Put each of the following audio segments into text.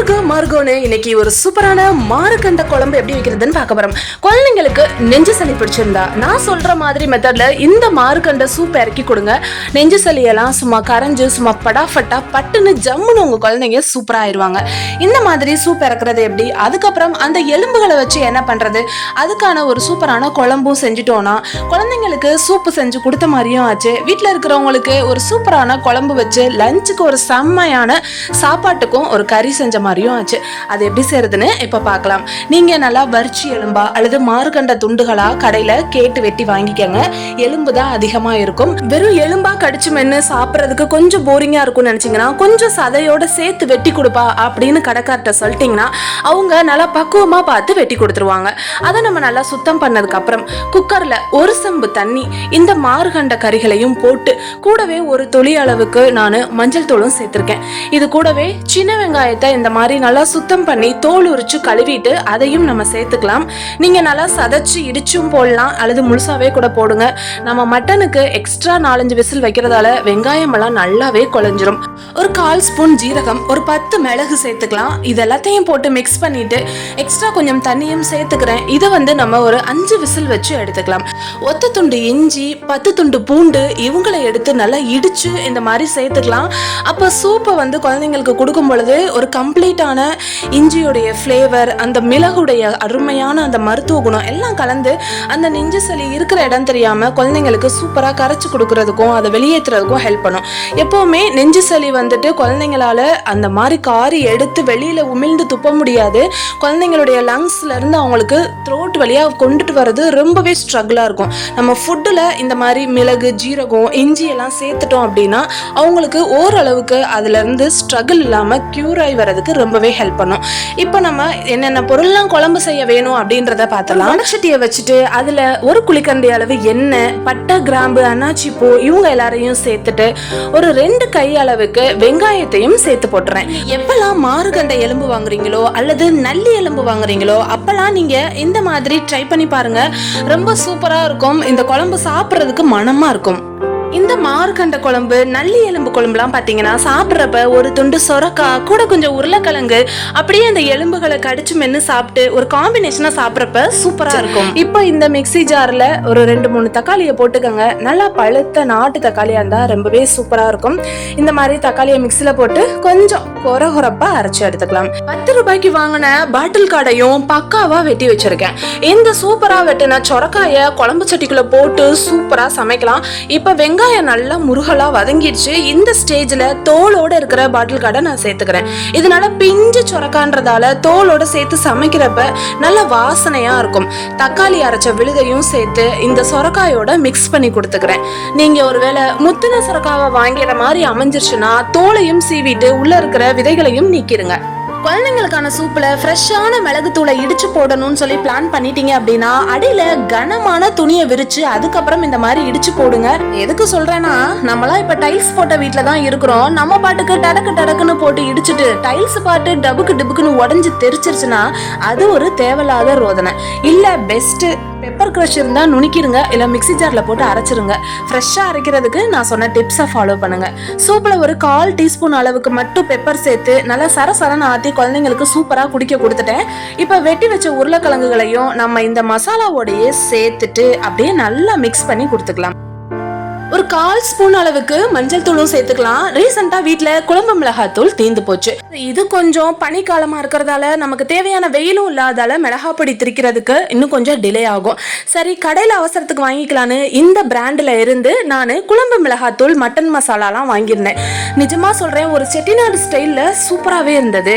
Marco மார்கோன்னு இன்னைக்கு ஒரு சூப்பரான மார்கண்ட குழம்பு எப்படி வைக்கிறதுன்னு பார்க்க போறோம். குழந்தைங்களுக்கு நெஞ்சு சளி பிடிச்சிருந்தா நான் சொல்ற மாதிரி மெத்தட்ல இந்த மார்கண்ட சூப் இறக்கி கொடுங்க. நெஞ்சு சளியெல்லாம் சும்மா கரைஞ்சு சும்மா படாஃபட்டா பட்டுன்னு ஜம்முன்னு உங்க குழந்தைங்க சூப்பரா ஆயிடுவாங்க இந்த மாதிரி சூப் இறக்குறது எப்படி? அதுக்கப்புறம் அந்த எலும்புகளை வச்சு என்ன பண்றது? அதுக்கான ஒரு சூப்பரான குழம்பும் செஞ்சுட்டோம்னா குழந்தைங்களுக்கு சூப்பு செஞ்சு கொடுத்த மாதிரியும் ஆச்சு. வீட்டில் இருக்கிறவங்களுக்கு ஒரு சூப்பரான குழம்பு வச்சு லஞ்சுக்கு ஒரு செம்மையான சாப்பாட்டுக்கும் ஒரு கறி செஞ்ச மாதிரியும் ஆச்சு. அது எப்படி செய்யறதுன்னு இப்போ பார்க்கலாம் நீங்க நல்லா வரிச்சி எலும்பா அல்லது மாறுகண்ட துண்டுகளா கடையில கேட்டு வெட்டி வாங்கிக்கங்க. எலும்பு தான் அதிகமா இருக்கும். வெறும் எலும்பா கடிச்சு மென்னு சாப்பிட்றதுக்கு கொஞ்சம் போரிங்கா இருக்கும்னு நினைச்சீங்கன்னா கொஞ்சம் சதையோட சேர்த்து வெட்டி கொடுப்பா அப்படின்னு கடைக்கார்ட்ட சொல்லிட்டீங்கன்னா அவங்க நல்லா பக்குவமா பார்த்து வெட்டி கொடுத்துருவாங்க. அதை நம்ம நல்லா சுத்தம் பண்ணதுக்கு அப்புறம் குக்கர்ல ஒரு செம்பு தண்ணி இந்த மாறுகண்ட கறிகளையும் போட்டு கூடவே ஒரு துளி அளவுக்கு நான் மஞ்சள் தூளும் சேர்த்திருக்கேன். இது கூடவே சின்ன வெங்காயத்தை இந்த மாதிரி மாதிரி நல்லா சுத்தம் பண்ணி தோல் உரிச்சு கழுவிட்டு அதையும் நம்ம சேர்த்துக்கலாம். நீங்கள் நல்லா சதைச்சு இடிச்சும் போடலாம். அல்லது முழுசாவே கூட போடுங்க. நம்ம மட்டனுக்கு எக்ஸ்ட்ரா நாலஞ்சு விசில் வைக்கிறதால வெங்காயம் எல்லாம் நல்லாவே குழஞ்சிரும். ஒரு கால் ஸ்பூன் ஜீரகம் ஒரு பத்து மிளகு சேர்த்துக்கலாம். இது எல்லாத்தையும் போட்டு மிக்ஸ் பண்ணிட்டு எக்ஸ்ட்ரா கொஞ்சம் தண்ணியும் சேர்த்துக்கிறேன். இதை வந்து நம்ம ஒரு அஞ்சு விசில் வச்சு எடுத்துக்கலாம். ஒத்த துண்டு இஞ்சி பத்து துண்டு பூண்டு இவங்களை எடுத்து நல்லா இடிச்சு இந்த மாதிரி சேர்த்துக்கலாம். அப்போ சூப்பை வந்து குழந்தைங்களுக்கு கொடுக்கும் பொழுது ஒரு கம்ப்ளீட்டான இஞ்சியுடைய ஃப்ளேவர் அந்த மிளகுடைய அருமையான அந்த மருத்துவ குணம் எல்லாம் கலந்து அந்த நெஞ்சு சளி இருக்கிற இடம் தெரியாமல் குழந்தைங்களுக்கு சூப்பராக கரைச்சி கொடுக்கறதுக்கும் அதை வெளியேற்றுறதுக்கும் ஹெல்ப் பண்ணும். எப்போவுமே நெஞ்சு சளி வந்துட்டு குழந்தைங்களால அந்த மாதிரி காரி எடுத்து வெளியில் உமிழ்ந்து துப்ப முடியாது. குழந்தைங்களுடைய லங்ஸ்லேருந்து அவங்களுக்கு த்ரோட் வழியாக கொண்டுட்டு வர்றது ரொம்பவே ஸ்ட்ரகிளாக இருக்கும். நம்ம ஃபுட்டில் இந்த மாதிரி மிளகு ஜீரகம் இஞ்சி எல்லாம் சேர்த்துட்டோம் அப்படின்னா அவங்களுக்கு ஓரளவுக்கு அதுலேருந்து ஸ்ட்ரகிள் இல்லாமல் க்யூர் ஆகி வர்றதுக்கு ரொம்பவே ஹெல்ப் பண்ணும். இப்போ நம்ம என்னென்ன பொருள்லாம் குழம்பு செய்ய வேணும் அப்படின்றத பார்த்தலாம். மணச்சட்டியை வச்சுட்டு அதில் ஒரு குளிக்கந்தி அளவு எண்ணெய் பட்டை கிராம்பு அன்னாச்சி பூ இவங்க எல்லாரையும் சேர்த்துட்டு ஒரு ரெண்டு கை அளவுக்கு வெங்காயத்தையும் சேர்த்து போட்டுறேன். எப்பெல்லாம் மாறுகண்ட எலும்பு வாங்குறீங்களோ அல்லது நல்லி எலும்பு வாங்குறீங்களோ அப்பெல்லாம் நீங்க இந்த மாதிரி ட்ரை பண்ணி பாருங்க. ரொம்ப சூப்பரா இருக்கும். இந்த குழம்பு சாப்பிட்றதுக்கு மனமா இருக்கும். இந்த மார்கண்ட குழம்பு நல்லி எலும்பு குழம்புலாம் பார்த்தீங்கன்னா சாப்பிட்றப்ப ஒரு துண்டு சொரக்காய் கூட கொஞ்சம் உருளைக்கிழங்கு அப்படியே அந்த எலும்புகளை கடிச்சு மென்று சாப்பிட்டு ஒரு காம்பினேஷனாக சாப்பிட்றப்ப சூப்பராக இருக்கும். இப்போ இந்த மிக்ஸி ஜாரில் ஒரு ரெண்டு மூணு தக்காளியை போட்டுக்கோங்க. நல்லா பழுத்த நாட்டு தக்காளியாக இருந்தால் ரொம்பவே சூப்பராக இருக்கும். இந்த மாதிரி தக்காளியை மிக்ஸியில் போட்டு கொஞ்சம் கொர கொரப்பாக அரைச்சி எடுத்துக்கலாம். பத்து ரூபாய்க்கு வாங்கின பாட்டில் காடையும் பக்காவாக வெட்டி வச்சிருக்கேன். இந்த சூப்பராக வெட்டின சொரக்காயை குழம்பு சட்டிக்குள்ளே போட்டு சூப்பராக சமைக்கலாம். இப்போ வெங்காயம் நல்லா முருகலா வதங்கிடுச்சு. இந்த ஸ்டேஜில் தோலோட இருக்கிற பாட்டில் கடை நான் சேர்த்துக்கிறேன். இதனால பிஞ்சு சொரக்கான்றதால தோலோட சேர்த்து சமைக்கிறப்ப நல்ல வாசனையா இருக்கும். தக்காளி அரைச்ச விழுதையும் சேர்த்து இந்த சுரக்காயோட மிக்ஸ் பண்ணி கொடுத்துக்கிறேன். நீங்க ஒருவேளை முத்தின சொரக்காவை வாங்கிற மாதிரி அமைஞ்சிருச்சுன்னா தோலையும் சீவிட்டு உள்ள இருக்கிற விதைகளையும் நீக்கிடுங்க குழந்தைங்களுக்கான சூப்பில் ஃப்ரெஷ்ஷான மிளகுத்தூளை இடிச்சு போடணும்னு சொல்லி பிளான் பண்ணிட்டீங்க அப்படின்னா அடியில் கனமான துணியை விரிச்சு அதுக்கப்புறம் இந்த மாதிரி இடிச்சு போடுங்க. எதுக்கு சொல்கிறேன்னா நம்மளாம் இப்போ டைல்ஸ் போட்ட வீட்டில் தான் இருக்கிறோம். நம்ம பாட்டுக்கு டடக்கு டடக்குன்னு போட்டு இடிச்சிட்டு டைல்ஸ் பாட்டு டபுக்கு டிபுக்குன்னு உடஞ்சி தெரிச்சிருச்சுன்னா அது ஒரு தேவையில்லாத ரோதனை. இல்லை பெஸ்ட்டு பெப்பர் க்ரஷ் இருந்தால் நுணுக்கிடுங்க இல்லை மிக்ஸி ஜாரில் போட்டு அரைச்சிருங்க. ஃப்ரெஷ்ஷாக அரைக்கிறதுக்கு நான் சொன்ன டிப்ஸை ஃபாலோ பண்ணுங்க. சூப்பில் ஒரு கால் டீஸ்பூன் அளவுக்கு மட்டும் பெப்பர் சேர்த்து நல்லா சர சரன்னு ஆற்றி குழந்தைங்களுக்கு சூப்பராக குடிக்க கொடுத்துட்டேன். இப்போ வெட்டி வச்ச உருளைக்கிழங்குகளையும் நம்ம இந்த மசாலாவோடையே சேர்த்துட்டு அப்படியே நல்லா மிக்ஸ் பண்ணி கொடுத்துக்கலாம். ஒரு கால் ஸ்பூன் அளவுக்கு மஞ்சள் தூளும் சேர்த்துக்கலாம். ரீசெண்டா வீட்டில் குழம்பு மிளகாய் தூள் தீந்து போச்சு. இது கொஞ்சம் பனிக்காலமா இருக்கிறதால நமக்கு தேவையான வெயிலும் இல்லாதால மிளகா பொடி திரிக்கிறதுக்கு இன்னும் கொஞ்சம் டிலே ஆகும். சரி கடையில் அவசரத்துக்கு வாங்கிக்கலான்னு இந்த பிராண்ட்ல இருந்து நான் குழம்பு மிளகாய் தூள் மட்டன் மசாலாலாம் வாங்கியிருந்தேன். நிஜமாக சொல்கிறேன் ஒரு செட்டிநாடு ஸ்டைலில் சூப்பராகவே இருந்தது.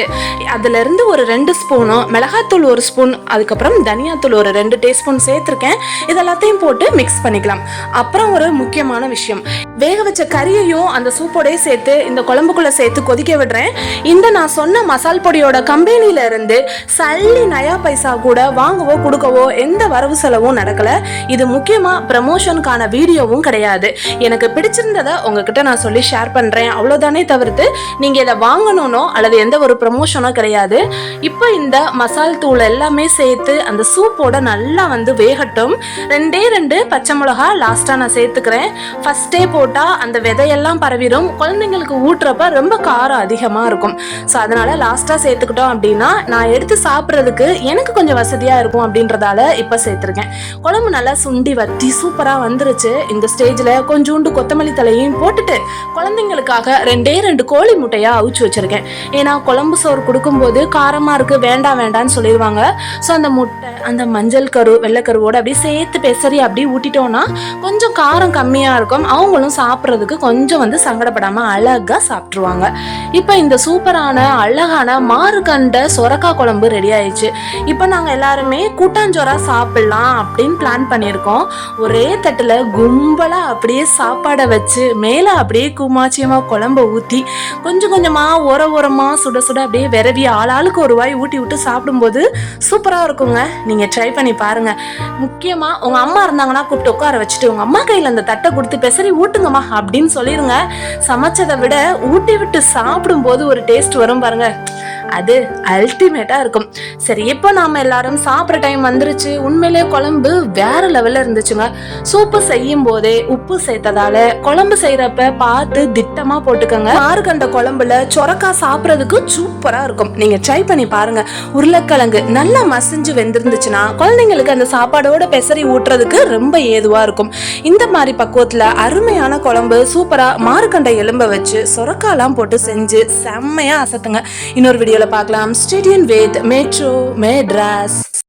அதுலேருந்து ஒரு ரெண்டு ஸ்பூனும் மிளகாத்தூள் ஒரு ஸ்பூன் அதுக்கப்புறம் தனியாத்தூள் ஒரு ரெண்டு டீஸ்பூன் சேர்த்துருக்கேன். இதெல்லாத்தையும் போட்டு மிக்ஸ் பண்ணிக்கலாம். அப்புறம் ஒரு முக்கியமான விஷயம். வேக வச்ச கறியையும் அந்த சூப்போடய சேர்த்து இந்த குழம்புக்குள்ள சேர்த்து கொதிக்க விடுறேன். இந்த நான் சொன்ன மசால் பொடியோட கம்பெனில இருந்து சல்லி நயா பைசா கூட வாங்கவோ கொடுக்கவோ எந்த வரவு செலவும் நடக்கல. இது முக்கியமா ப்ரமோஷனுக்கான வீடியோவும் கிடையாது. எனக்கு பிடிச்சிருந்ததை உங்ககிட்ட நான் சொல்லி ஷேர் பண்றேன். அவ்வளவுதானே தவிர்த்து நீங்க இதை வாங்கணும்னோ அல்லது எந்த ஒரு ப்ரமோஷனோ கிடையாது. இப்போ இந்த மசால் தூள் எல்லாமே சேர்த்து அந்த சூப்போட நல்லா வந்து வேகட்டும். ரெண்டே ரெண்டு பச்சை மிளகா லாஸ்டா நான் சேர்த்துக்கிறேன். ஃபஸ்ட்டே போட்டால் அந்த விதையெல்லாம் பரவிடும். குழந்தைங்களுக்கு ஊட்டுறப்ப ரொம்ப காரம் அதிகமாக இருக்கும். ஸோ அதனால் லாஸ்ட்டாக சேர்த்துக்கிட்டோம் அப்படின்னா நான் எடுத்து சாப்பிட்றதுக்கு எனக்கு கொஞ்சம் வசதியாக இருக்கும் அப்படின்றதால இப்போ சேர்த்துருக்கேன். குழம்பு நல்லா சுண்டி வத்தி சூப்பராக வந்துருச்சு. இந்த ஸ்டேஜில் கொஞ்சோண்டு கொத்தமல்லி தலையும் போட்டுட்டு குழந்தைங்களுக்காக ரெண்டே ரெண்டு கோழி முட்டையாக அவிச்சு வச்சுருக்கேன். ஏன்னா குழம்பு சோறு கொடுக்கும்போது காரமாக இருக்குது வேண்டாம் வேண்டான்னு சொல்லிடுவாங்க. ஸோ அந்த முட்டை அந்த மஞ்சள் கரு வெள்ளைக்கருவோடு அப்படியே சேர்த்து பெசரி அப்படியே ஊட்டிட்டோம்னா கொஞ்சம் காரம் கம்மியாக இருக்கும். அவங்களும் சாப்பிட்றதுக்கு கொஞ்சம் வந்து சங்கடப்படாமல் அழகாக சாப்பிட்ருவாங்க இப்போ இந்த சூப்பரான அழகான மாறுகண்ட சொரக்காய் குழம்பு ரெடி ஆயிடுச்சு. இப்போ நாங்கள் எல்லாருமே கூட்டாஞ்சோரா சாப்பிட்லாம் அப்படின்னு பிளான் பண்ணியிருக்கோம். ஒரே தட்டில் கும்பலாக அப்படியே சாப்பாடை வச்சு மேலே அப்படியே குமாச்சியமாக குழம்ப ஊற்றி கொஞ்சம் கொஞ்சமாக உர உரமாக சுட சுட அப்படியே விரவி ஆளாளுக்கு ஒரு வாய் ஊட்டி விட்டு சாப்பிடும்போது சூப்பராக இருக்குங்க. நீங்கள் ட்ரை பண்ணி பாருங்கள் முக்கியமாக உங்கள் அம்மா இருந்தாங்கன்னா கூப்பிட்டு உட்கார வச்சுட்டு உங்கள் அம்மா கையில் அந்த தட்டை கொடுத்து பெசரி ஊட்டுங்கம்மா அப்படின்னு சொல்லிடுங்க சமைச்சதை விட ஊட்டி விட்டு சாப்பிடும்போது ஒரு டேஸ்ட் வரும் பாருங்க. அது அல்டிமேட்டாக இருக்கும். சரி இப்போ நாம் எல்லாரும் சாப்பிட்ற டைம் வந்துருச்சு. உண்மையிலே குழம்பு வேற லெவலில் இருந்துச்சுங்க. சூப்பு செய்யும் போதே உப்பு சேர்த்ததால குழம்பு செய்யறப்ப பார்த்து திட்டமாக போட்டுக்கோங்க. மார்கண்ட குழம்புல சொரக்காய் சாப்பிட்றதுக்கு சூப்பராக இருக்கும். நீங்கள் ட்ரை பண்ணி பாருங்க. உருளைக்கிழங்கு நல்லா மசிஞ்சு வெந்திருந்துச்சுன்னா குழந்தைங்களுக்கு அந்த சாப்பாடோட பெசரி ஊட்டுறதுக்கு ரொம்ப ஏதுவாக இருக்கும். இந்த மாதிரி பக்குவத்தில் அருமையான குழம்பு சூப்பராக மார்கண்ட எலும்பை வச்சு சொரக்காலாம் போட்டு செஞ்சு செம்மையாக அசத்துங்க. இன்னொரு வீடியோல பார்க்கலாம் ஸ்டேடியன் வித் மெட்ரோ மெட்ராஸ்